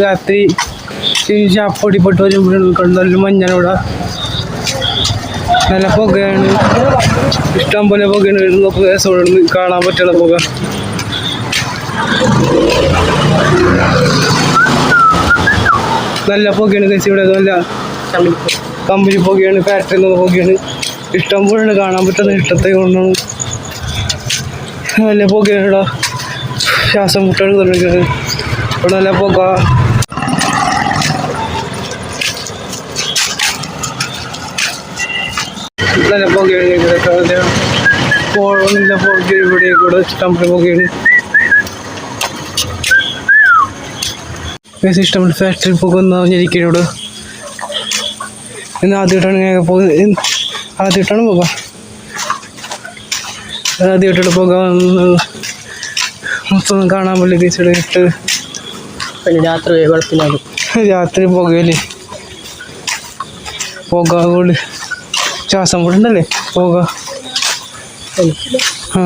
രാത്രി പൊടിപ്പെട്ട് വരുമ്പോഴാണ് നല്ല മഞ്ഞനോട. നല്ല പുകയാണ്. ഇഷ്ടം പോലെ പുകയാണ് നമുക്ക് രസമാണ്. കാണാൻ പറ്റുള്ള പുക. നല്ല പുകയാണ് കഴിച്ച് ഇവിടെ. നല്ല കമ്പനി പുകയാണ് ഫാക്ടറി നിന്ന് പുകയാണ്. ഇഷ്ടം പോലെ കാണാൻ പറ്റുന്ന ഇഷ്ടത്തെ കൊണ്ടാണ്. നല്ല പുകയാണ് ശ്വാസം മുട്ടാണ് തുടങ്ങിയത്. ഇവിടെ നല്ല പുക നല്ല പുകയാണ് ഇവിടെ പോകണില്ല പുക ഇവിടെ കൂടെ ഇഷ്ടം പോലെ പുകയാണ് ഏകദേശം ഇഷ്ടം പോലെ ഫാക്ടറി പോകുന്ന ആദ്യമായിട്ടാണ് ഇങ്ങനെ പോകുന്നത് ആദ്യമായിട്ടാണ് പോകാം ആദ്യമായിട്ടാണ് പോകാൻ മൊത്തം കാണാൻ വേണ്ടി തിരിച്ചിട്ട് പിന്നെ രാത്രി വെളുപ്പിനാകും രാത്രി പുകയിൽ പുക കൊണ്ട് ശ്വാസം ഉണ്ടല്ലേ പുക. ആ